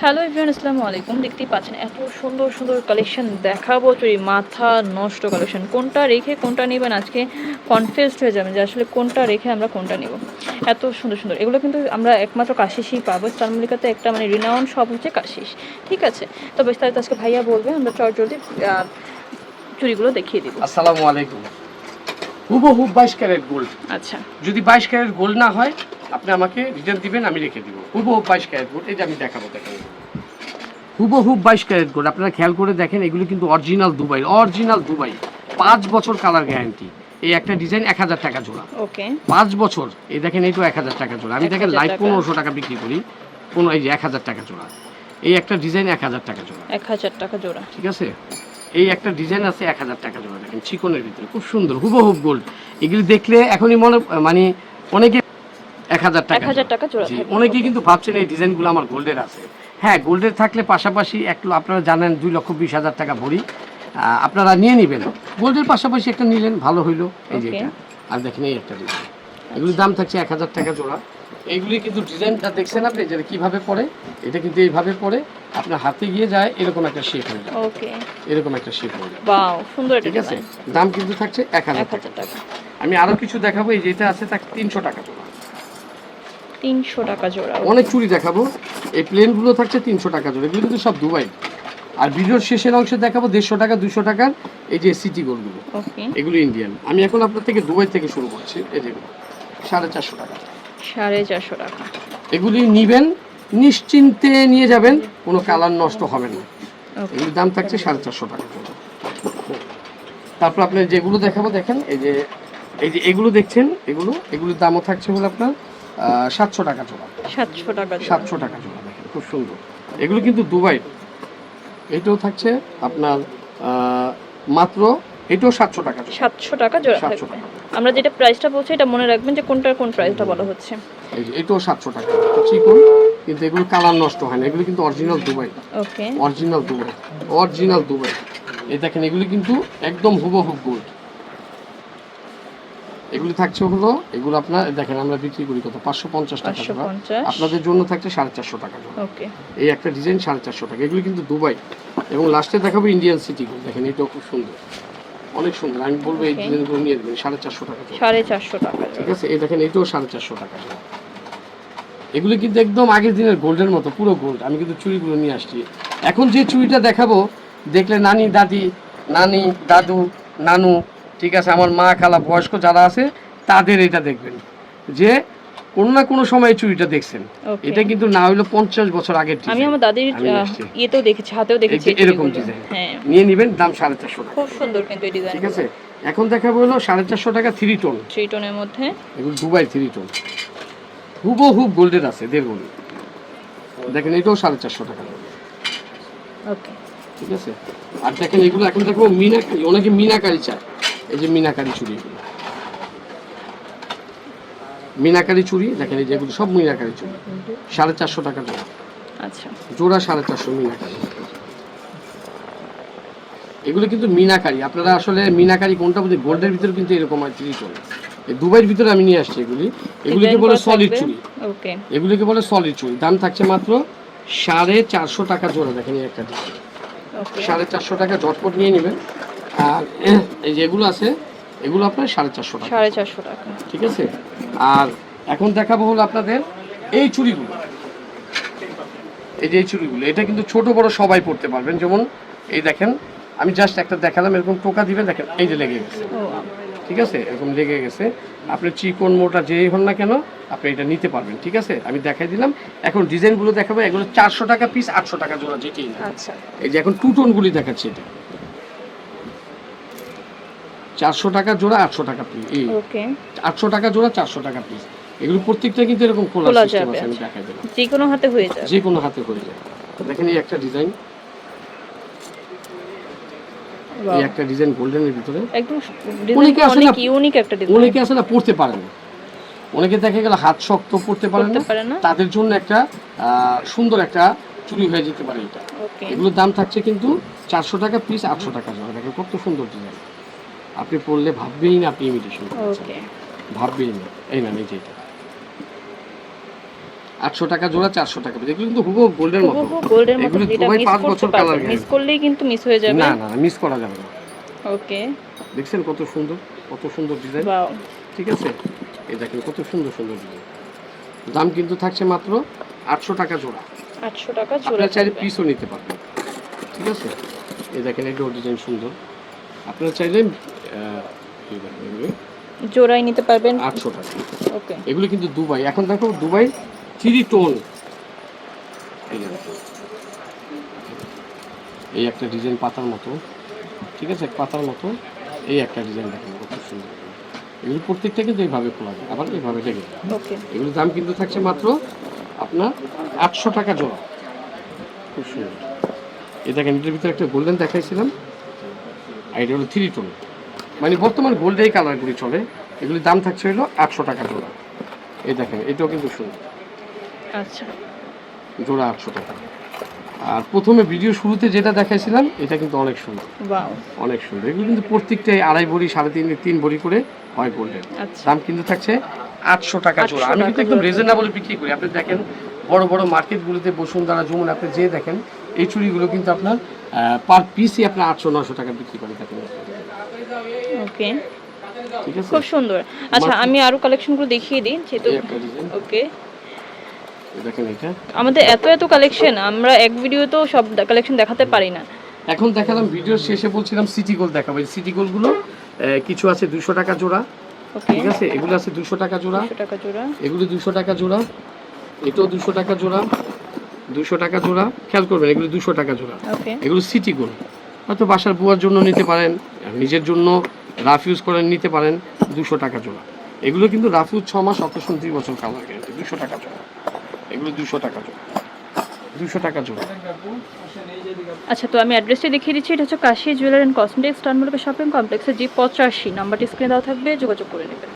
Hello Evion আসসালামু আলাইকুম। দেখতেই পাচ্ছেন এত সুন্দর সুন্দর কালেকশন দেখাবো চুরি মাথা নষ্ট কালেকশন কোনটা রেখে কোনটা নেবেন? আজকে কনফিউজড হয়ে যাবেন যে আসলে কোনটা রেখে আমরা কোনটা নেব। এত সুন্দর সুন্দর। এগুলো কিন্তু আমরা একমাত্র কাশিসই পাবো। স্টারমলিকাতে একটা মানে রিনাউন সব হচ্ছে কাশিস। ঠিক আছে? তো বিস্তারিত আজকে ভাইয়া বলবে আমরা চট জলদি চুরিগুলো দেখিয়ে দিব। আসসালামু আলাইকুম। হুবহু বাইশ ক্যারেট গোল্ড আচ্ছা। যদি বাইশ ক্যারেট গোল্ড না হয় আপনি আমাকে রিটার্ন দিবেন আমি রেখে দিব। হুবহু বাইশ ক্যারেট গোল্ড এই যে আমি দেখাবো দেখেন হুবহু বাইশ ক্যারেট গোল্ড আপনারা খেয়াল করে দেখেন এগুলো কিন্তু অরিজিনাল দুবাই অরিজিনাল দুবাই। পাঁচ বছর কালার গ্যারান্টি এই একটা ডিজাইন এক হাজার টাকা জোড়া। ওকে পাঁচ বছর। এই দেখেন এইটাও এক হাজার টাকা জোড়া। আমি দেখেন 1000 লাইভ টাকা। পনেরোশো টাকা বিক্রি করি। কোনো এই যে এক হাজার টাকা জোড়া। এই একটা ডিজাইন এক হাজার টাকা জোড়া। এক হাজার টাকা জোড়া। ঠিক আছে? এই একটা ডিজাইন আছে এক হাজার টাকা জোড়া। দেখেন চিকনের ভিতরে। খুব সুন্দর হুবহুব গোল্ড এগুলি দেখলে এখনই মনে মানে অনেকে হাজার টাকা। টাকা জোড়া অনেকেই কিন্তু ভাবছেন এই ডিজাইনগুলো আমার গোল্ডের আছে। হ্যাঁ গোল্ডের থাকলে পাশাপাশি এক আপনারা জানেন দুই লক্ষ বিশ হাজার টাকা ভরি। আপনারা নিয়ে নেবেন। গোল্ডের পাশাপাশি একটা নিলেন ভালো হইল। এই যে এটা। আর দেখেন এই একটা ডিজাইন। এগুলির দাম থাকছে এক হাজার টাকা জোড়া। এইগুলি কিন্তু ডিজাইনটা দেখছেন আপনি যেটা কীভাবে পড়ে? এটা কিন্তু এইভাবে পড়ে। আপনার হাতে গিয়ে যায় এরকম একটা শেপ হয়ে যায়। ওকে। এরকম একটা শেপ হয়ে যায়। বাও সুন্দর এটা ঠিক আছে? দাম কিন্তু থাকছে এক হাজার টাকা। আমি আরও কিছু দেখাবো। এই যেটা আছে তাকে তিনশো টাকা তিনশো টাকা জোড়া। অনেক চুড়ি দেখাবো। এই প্লেনগুলো থাকছে তিনশো টাকা জোড়া। এগুলো কিন্তু সব দুবাই আর ভিডিওর শেষের অংশে দেখাবো দেড়শো টাকা দুশো টাকার এই যে সিটি গোলগুলো ওকে। এগুলো ইন্ডিয়ান আমি এখন আপনার থেকে দুবাই থেকে শুরু করছি। এই যেগুলো সাড়ে চারশো টাকা। সাড়ে চারশো টাকা। এগুলি নিবেন নিশ্চিন্তে নিয়ে যাবেন কোনো কালার নষ্ট হবে না। এগুলির দাম থাকছে সাড়ে চারশো টাকা তারপর আপনি যেগুলো দেখাবো দেখেন এই যে এই যে এগুলো দেখছেন এগুলো এগুলোর দামও থাকছে হলো আপনার সাতশো টাকা জোড়া। সাতশো টাকা সাতশো টাকা জোড়া দেখেন খুব সুন্দর। এগুলো কিন্তু দুবাই। এটাও থাকছে আপনার মাত্র এটাও সাতশো টাকা সাতশো টাকা জোড়া। 700 থাকবে টাকা। আমরা যেটা প্রাইসটা বলছি এটা মনে রাখবেন যে কোনটার কোন প্রাইসটা বলা হচ্ছে। এটাও সাতশো টাকা। চিকন কিন্তু এগুলো কালার নষ্ট হয় না। এগুলো কিন্তু original Dubai. Okay. Original Dubai. Original Dubai. এই দেখেন এগুলি কিন্তু একদম হুবহুব গোল্ড। এগুলি থাকছে হলো এগুলো আপনার দেখেন আমরা বিক্রি করি কত? পাঁচশো পঞ্চাশ টাকা আপনাদের জন্য থাকছে সাড়ে চারশো টাকা ওকে। এই একটা ডিজাইন সাড়ে চারশো টাকা। এগুলি কিন্তু দুবাই। এবং লাস্টে দেখাবো ইন্ডিয়ান সিটি দেখেন এটাও খুব সুন্দর। অনেক সুন্দর। আমি বলব এই ডিজাইনগুলো নিয়ে দেবেন সাড়ে চারশো টাকা সাড়ে চারশো টাকা ঠিক আছে? এই দেখেন এটাও সাড়ে চারশো টাকা। এগুলো কিন্তু একদম আগের দিনের গোল্ডের মতো পুরো গোল্ড। আমি কিন্তু চুড়িগুলো নিয়ে আসছি। এখন যে চুড়িটা দেখাবো দেখলে নানি দাদি নানি দাদু নানু ঠিক আছে আমার মা খালা বয়স্ক যারা আছে তাদের এটা দেখবেন। যে কোনো না কোনো সময় চুড়িটা দেখছেন। এটা কিন্তু না হইল পঞ্চাশ বছর আগের আমি আমার দাদির। ইয়েতেও দেখেছি হাতেও দেখেছি এরকম ডিজাইন হ্যাঁ। নিয়ে নেবেন দাম সাড়ে চারশো খুব সুন্দর কিন্তু এই ডিজাইন ঠিক আছে এখন দেখাবো হলো সাড়ে চারশো টাকা থ্রি টোন থ্রি টোনের মধ্যে। এগুলো দুবাই থ্রি টোন হুবো হুব গোল্ডের আছে দেড় গোল্ড দেখেন এটাও সাড়ে চারশো টাকা। ওকে ঠিক আছে? আর দেখেন এগুলো এখন দেখো মিনাকারি অনেকে মিনাকারি চায়। এই যে মিনাকারি চুড়ি মিনাকারি চুড়ি দেখেন এই যেগুলো সব মিনাকারি চুড়ি সাড়ে চারশো টাকা জোড়া। আচ্ছা। জোড়া সাড়ে চারশো মিনাকারি। এগুলো কিন্তু মিনাকারি। আপনারা আসলে মিনাকারি কোনটা বুঝি গোল্ডের ভিতরে কিন্তু এরকম আর টোন এই দুবাইয়ের ভিতরে আমি নিয়ে আসছি এগুলি। এগুলিকে বলে সলিড। চুড়ি ওকে এগুলিকে বলে সলিড চুড়ি দাম থাকছে মাত্র সাড়ে চারশো টাকা জোড়া। দেখেন একটা। সাড়ে চারশো টাকা জটপট নিয়ে নেবেন। আর এই যেগুলো আছে এগুলো আপনার সাড়ে চারশো টাকা। সাড়ে চারশো টাকা। ঠিক আছে? আর এখন দেখাবো হলো আপনাদের এই চুড়িগুলো এই যে এই চুড়িগুলো এটা কিন্তু ছোট বড় সবাই পড়তে পারবেন। যেমন এই দেখেন আমি জাস্ট একটা দেখালাম এরকম টোকা দিবেন দেখেন এই যে লেগে গেছে। ঠিক আছে? এরকম লেগে গেছে। আপনি চিকন মোটা যেই হন না কেন আপনি এটা নিতে পারবেন। ঠিক আছে? আমি দেখাই দিলাম। এখন ডিজাইনগুলো দেখাবো এগুলো চারশো টাকা পিস আটশো টাকা জোড়া যেটি আচ্ছা। এই যে এখন টু টোনগুলি দেখাচ্ছি এটা। চারশো টাকা জোড়া আটশো টাকা পিস ওকে আটশো টাকা জোড়া চারশো টাকা পিস এগুলো প্রত্যেকটা কিন্তু এরকম খোলা সিস্টেম আছে আমি আচ্ছা। দেখাই দিলাম। যে কোনো হাতে হয়ে যাবে। যে কোনো হাতে হয়ে যায় দেখেন এই একটা ডিজাইন এই একটা ডিজাইন গোল্ডেনের ভিতরে। একদম অনেকে আছে না- অনেক ইউনিক একটা ডিজাইন অনেকে আছে না পড়তে পারে না। অনেকে দেখা গেল হাত শক্ত পড়তে পারে করতে না। তাদের জন্য একটা আহ, সুন্দর একটা চুরি হয়ে যেতে পারে এটা। এগুলোর দাম থাকছে কিন্তু চারশো টাকা পিস আটশো টাকা জোড়া। দেখেন কত সুন্দর ডিজাইন আপনি পড়লে ভাববেই না আপনি ইমিটেশন ওকে ভাববেই না। এই না এই যে এটা। আটশো টাকা জোড়া চারশো টাকা। এগুলো কিন্তু হুবো গোল্ডের মতো। হুবহু গোল্ডের মতো। এগুলো মিস পাঁচ বছর colour মিস করলেই কিন্তু মিস হয়ে যাবে। না না মিস করা যাবে না। ওকে দেখছেন কত সুন্দর কত সুন্দর ডিজাইন ঠিক আছে? এই দেখেন কত সুন্দর সুন্দর ডিজাইন দাম কিন্তু থাকছে মাত্র আটশো টাকা জোড়া। আটশো টাকা জোড়া আপনারা চাইলে পিসও নিতে পারবেন। ঠিক আছে? এই দেখেন এটাও ডিজাইন সুন্দর। আপনারা চাইলে জোড়াই নিতে পারবেন? আটশো টাকা। ওকে। এগুলো কিন্তু দুবাই। এখন দেখো দুবাই থ্রি টোন এই একটা ডিজাইন পাতার মতো। ঠিক আছে? পাতার মতো। এই একটা ডিজাইন দেখেন কত সুন্দর। এগুলো প্রত্যেকটা কিন্তু এইভাবে খোলা যায়। আবার এইভাবে লেগে এগুলোর দাম কিন্তু থাকছে মাত্র আপনার আটশো টাকা জোড়া। খুব সুন্দর। এই দেখেন এটার ভিতরে একটা গোল্ডেন দেখাইছিলাম। আর এটা হলো থ্রি টোন মানে বর্তমান গোল্ডেই কালারগুলি চলে এগুলির দাম থাকছে হলো আটশো টাকা জোড়া। এই দেখেন এটাও কিন্তু সুন্দর। আচ্ছা। জোড়া আটশো টাকা। আর প্রথমে ভিডিও শুরুতে যেটা দেখাইছিলাম এটা কিন্তু অনেক সুন্দর। অনেক সুন্দর। এগুলো কিন্তু প্রত্যেকটাই আড়াই ভরি সাড়ে তিন তিন ভরি করে হয় গোল্ডেন আচ্ছা। দাম কিন্তু থাকছে আটশো টাকা জোড়া। আমি কিন্তু একদম। রিজনেবল বিক্রি করি। আপনি দেখেন বড় বড় মার্কেটগুলোতে বসুন্ধরা যমুনা আপনি যে দেখেন এই চুড়িগুলো কিন্তু আপনার পার পিসই আপনার আটশো নশো টাকা বিক্রি করে থাকেন ওকে ঠিক আছে। খুব সুন্দর। আচ্ছা আমি আরও কালেকশনগুলো দেখিয়ে দিই যেহেতু ওকে আমাদের এত এত কালেকশন আমরা এক ভিডিওতেও সব কালেকশন দেখাতে পারি না। এখন দেখালাম ভিডিওর শেষে বলছিলাম সিটি গোল্ড দেখাবো। এই সিটি গোল্ডগুলো কিছু আছে দুশো টাকা জোড়া। ঠিক আছে? এগুলো আছে দুশো টাকা জোড়া। টাকা জোড়া। এগুলো দুশো টাকা জোড়া। এটাও দুশো টাকা জোড়া। দুশো টাকা জোড়া। খেয়াল করবেন এগুলো দুশো টাকা জোড়া। ওকে এগুলো সিটি গোল্ড হয়তো বাসার বুয়ার জন্য নিতে পারেন নিজের জন্য রাফ ইউজ করেন নিতে পারেন দুশো টাকা জোড়া। এগুলো কিন্তু রাফ ইউজ ছ মাস অপারেশন দুই বছর গ্যারেন্টি দুশো টাকা জোড়া। এগুলো দুশো টাকা জোড়া। দুশো টাকা জোড়া। আচ্ছা তো আমি অ্যাড্রেসটি দেখিয়ে দিচ্ছি। এটা হচ্ছে কাশি জুয়েলার অ্যান্ড কসমেটিক্স টার্নমূলক শপিং কমপ্লেক্সে জি পঁচাশি নাম্বারটি স্ক্রিনে দেওয়া থাকবে, যোগাযোগ করে নেবেন।